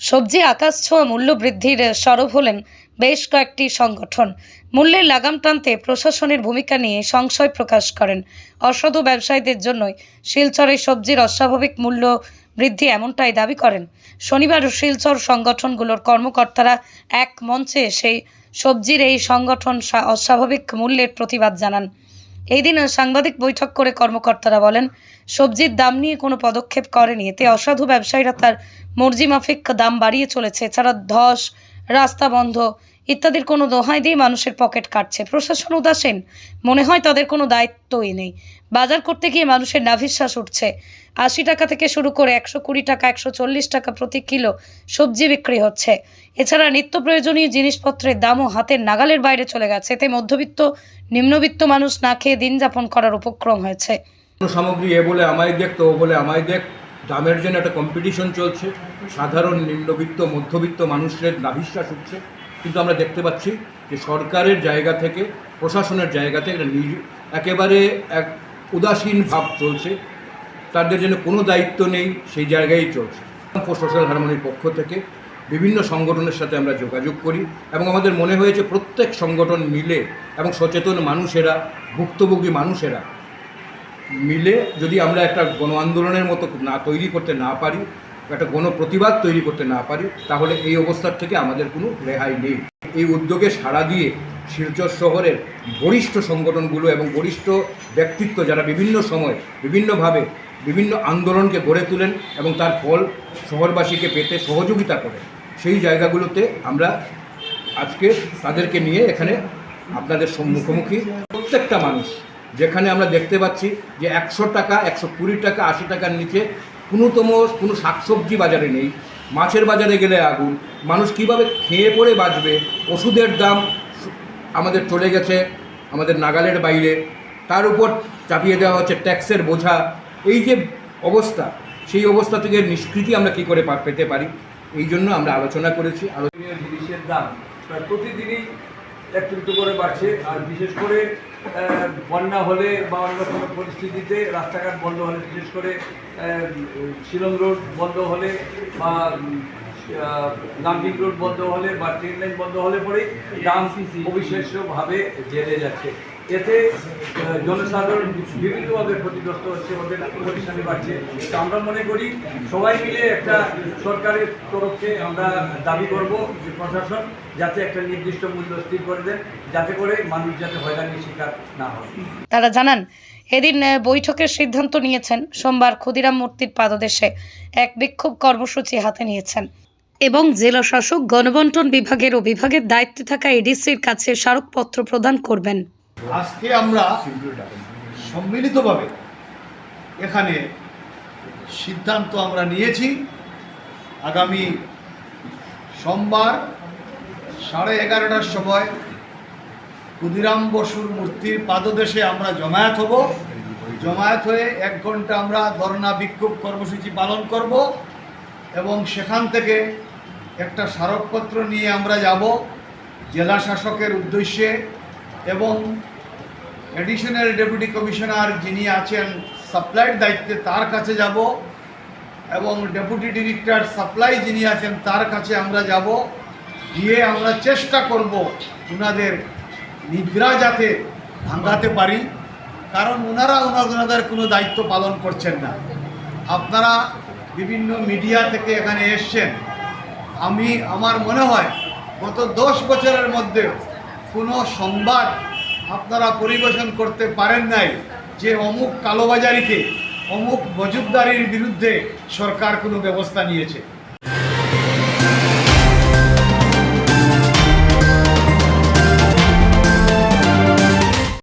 সবজি, আকাশ ছোঁয়া, মূল্য বৃদ্ধির সরব হলেন বেশ কয়েকটি সংগঠন। মূল্যের লাগাম টানতে প্রশাসনের ভূমিকা নিয়ে সংশয় প্রকাশ করেন। অসাধু ব্যবসায়ীদের জন্যই শিলচরে সবজির অস্বাভাবিক মূল্য বৃদ্ধি এমনটাই দাবি করেন। শনিবার শিলচর সংগঠনগুলোর কর্মকর্তারা এক মঞ্চে সেই সবজির এই সংগঠন অস্বাভাবিক মূল্যের প্রতিবাদ জানান। এই দিন সাংবাদিক বৈঠক করে কর্মকর্তারা বলেন, সবজির দাম নিয়ে কোনো পদক্ষেপ করেনি। এতে অসাধু ব্যবসায়ীরা তার মর্জি মাফিক দাম বাড়িয়ে চলেছে। এছাড়া ধস, রাস্তা বন্ধ ইত্যাদির কোনো দোহাই দিয়ে মানুষের পকেট কাটছে। প্রশাসন উদাসীন, মনে হয় তাদের কোনো দায়িত্বই নেই। বাজার করতে গিয়ে মানুষের নাভিশ্বাস উঠছে। আশি টাকা থেকে শুরু করে একশো কুড়ি টাকা, একশো চল্লিশ টাকা প্রতি কিলো সবজি বিক্রি হচ্ছে। এছাড়া নিত্য প্রয়োজনীয় জিনিসপত্রের দামও হাতের নাগালের বাইরে চলে গেছে। এতে মধ্যবিত্ত, নিম্নবিত্ত মানুষ না খেয়ে দিন যাপন করার উপক্রম হয়েছে। সামগ্রী এ বলে আমায় দেখ, তো বলে আমায় দেখ। দামের জন্য একটা কম্পিটিশন চলছে। সাধারণ, নিম্নবিত্ত, মধ্যবিত্ত মানুষের নাভিশ্বাস উঠছে কিন্তু আমরা দেখতে পাচ্ছি যে সরকারের জায়গা থেকে, প্রশাসনের জায়গা থেকে একেবারে এক উদাসীন ভাব চলছে। তাদের জন্য কোনো দায়িত্ব নেই, সেই জায়গায় চলছে। সোশ্যাল হারমোনির পক্ষ থেকে বিভিন্ন সংগঠনের সাথে আমরা যোগাযোগ করি এবং আমাদের মনে হয়েছে প্রত্যেক সংগঠন মিলে এবং সচেতন মানুষেরা, ভুক্তভোগী মানুষেরা মিলে যদি আমরা একটা গণ আন্দোলনের মতো না তৈরি করতে না পারি, একটা গণ প্রতিবাদ তৈরি করতে না পারি, তাহলে এই অবস্থার থেকে আমাদের কোনো রেহাই নেই। এই উদ্যোগে সাড়া দিয়ে শিলচর শহরের বরিষ্ঠ সংগঠনগুলো এবং বরিষ্ঠ ব্যক্তিত্ব যারা বিভিন্ন সময় বিভিন্নভাবে বিভিন্ন আন্দোলনকে গড়ে তোলেন এবং তার ফল শহরবাসীকে পেতে সহযোগিতা করেন। সেই জায়গাগুলোতে আমরা আজকে তাদেরকে নিয়ে এখানে আপনাদের মুখোমুখি। প্রত্যেকটা মানুষ, যেখানে আমরা দেখতে পাচ্ছি যে একশো টাকা, একশো কুড়ি টাকা, আশি টাকার নিচে কোনোতম, কোনো শাকসবজি বাজারে নেই। মাছের বাজারে গেলে আগুন। মানুষ কীভাবে খেয়ে পড়ে বাঁচবে? ওষুধের দাম আমাদের চলে গেছে, আমাদের নাগালের বাইরে। তার উপর চাপিয়ে দেওয়া হচ্ছে ট্যাক্সের বোঝা। এই যে অবস্থা, সেই অবস্থা থেকে নিষ্কৃতি আমরা কী করে পেতে পারি? এই জন্য আমরা আলোচনা করেছি। আলো প্রয়োজনীয় জিনিসের দাম প্রতিদিনই একটু একটু করে বাড়ছে। আর বিশেষ করে বন্যা হলে বা অন্য কোনো পরিস্থিতিতে রাস্তাঘাট বন্ধ হলে, বিশেষ করে শিলং রোড বন্ধ হলে বা লাম্বিং রোড বন্ধ হলে বা ট্রেন লাইন বন্ধ হলে পরেই দাম অবিশ্বাস্যভাবে জেলে যাচ্ছে। এতে জনসাধারণ বিভিন্নভাবে ক্ষতিগ্রস্ত হচ্ছে ওদের পরিশ্রমী বাড়ছে। তো আমরা মনে করি সবাই মিলে একটা সরকারের তরফে আমরা দাবি করব যে প্রশাসন যাতে একটা নির্দিষ্ট মূল্য স্থির করে দেন যাতে করে মানুষ যাতে হয়রানির শিকার না হয়। তারা জানান এদিন বৈঠকের সিদ্ধান্ত নিয়েছেন। সোমবার ক্ষুদিরাম মূর্তির পাদদেশে এক বিক্ষোভ কর্মসূচি হাতে নিয়েছেন। এবং জেলা শাসক গণবন্টন বিভাগের ও বিভাগের দায়িত্বে থাকা এডিসির কাছে স্মারকপত্র প্রদান করবেন। আজকে আমরা সম্মিলিতভাবে এখানে সিদ্ধান্ত আমরা নিয়েছি। আগামী সোমবার সাড়ে এগারোটার সময় ক্ষুদিরাম বসুর মূর্তির পাদদেশে আমরা জমায়েত হব। জমায়েত হয়ে এক ঘণ্টা আমরা ধর্ণা বিক্ষোভ কর্মসূচি পালন করব এবং সেখান থেকে একটা স্মারকপত্র নিয়ে আমরা যাব। জেলা শাসকের উদ্দেশ্যে এবং অ্যাডিশনাল ডেপুটি কমিশনার যিনি আছেন সাপ্লাইয়ের দায়িত্বে তার কাছে যাব এবং ডেপুটি ডিরেক্টর সাপ্লাই যিনি আছেন, তার কাছে আমরা যাব। গিয়ে আমরা চেষ্টা করব ওনাদের নিদ্রা যাতে ভাঙাতে পারি, কারণ ওনারা ওনার ওনাদের কোনো দায়িত্ব পালন করছেন না। আপনারা বিভিন্ন মিডিয়া থেকে এখানে এসছেন। আমি, আমার মনে হয় গত দশ বছরের মধ্যে কোনো সংবাদ আপনারা পরিবেশন করতে পারেন নাই যে অমুক কালোবাজারিকে, অমুক মজুবদারির বিরুদ্ধে সরকার কোনো ব্যবস্থা নিয়েছে।